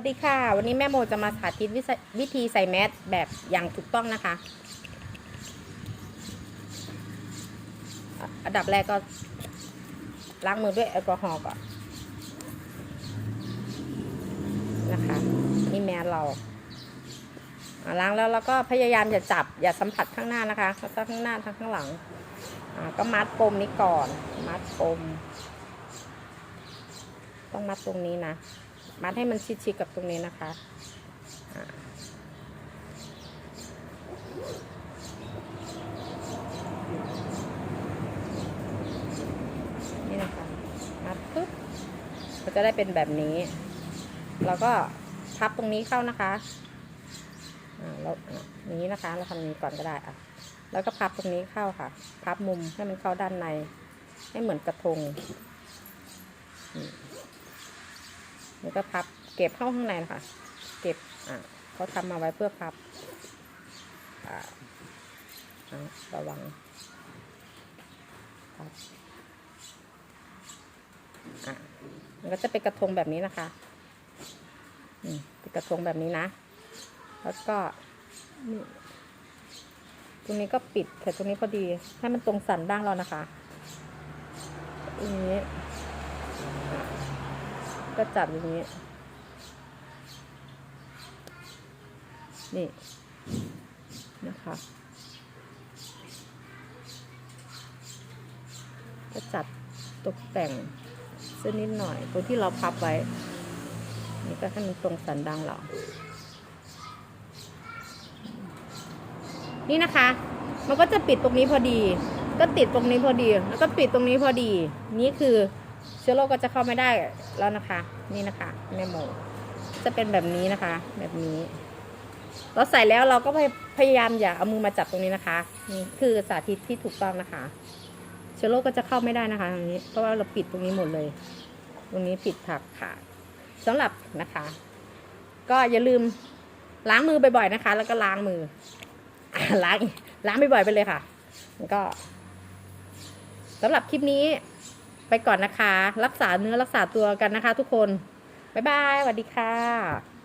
วัสดีค่ะ วันนี้แม่โมจะมาสาธิตวิสวิธีใส่แมสแบบอย่างถูกต้องนะคะ อันดับแรกก็ล้างมือด้วยแอลกอฮอล์ก่อนนะคะ นี่แมสเราล้างแล้วเราก็พยายามอย่าจับอย่าสัมผัสข้างหน้านะคะทั้งข้างหน้าทั้งข้างหลังก็มัดปมนี้ก่อน มัดปม ต้องมัดตรงนี้นะ มัดให้มันชิดๆกับตรงนี้นะคะนี่นะคะมัดปุ๊บก็จะได้เป็นแบบนี้เราก็พับตรงนี้เข้านะคะอ่าเรานี้นะคะ เราทำนี้ก่อนก็ได้อะแล้วก็พับตรงนี้เข้าค่ะ พับมุมให้มันเข้าด้านใน ให้เหมือนกระทง แล้วก็พับเก็บเข้าข้างในนะคะเก็บอะเขาทำมาไว้เพื่อพับอ่าระวังพับอะมันก็จะเป็นกระทงแบบนี้นะคะอืมเป็นกระทงแบบนี้นะ แล้วก็นี่ตรงนี้ก็ปิดแค่ตรงนี้พอดีให้มันตรงสันบ้างเรานะคะอย่างนี้ ก็จับอย่างนี้ นี่นะคะก็จัดตกแต่งเส้นนิดหน่อยตรงที่เราพับไว้ นี่ก็ให้มันตรงสันดังเรา นี่นะคะ มันก็จะปิดตรงนี้พอดี ก็ติดตรงนี้พอดี แล้วก็ปิดตรงนี้พอดี นี่คือ เชื้อโรคก็จะเข้าไม่ได้แล้วนะคะ นี่นะคะแม่โมจะเป็นแบบนี้นะคะ แบบนี้เราใส่แล้วเราก็พยายามอย่าเอามือมาจับตรงนี้นะคะ นี่คือสาธิตที่ถูกต้องนะคะ เชื้อโรคก็จะเข้าไม่ได้นะคะตรงนี้เพราะว่าเราปิดตรงนี้หมดเลย ตรงนี้ปิดผักขาดสำหรับนะคะ ก็อย่าลืมล้างมือบ่อยๆนะคะ แล้วก็ล้างมือล้างล้างบ่อยๆไปเลยค่ะก็สำหรับคลิปนี้ ไปก่อนนะคะ รักษาเนื้อรักษาตัวกันนะคะ ทุกคน บ๊ายบายสวัสดีค่ะ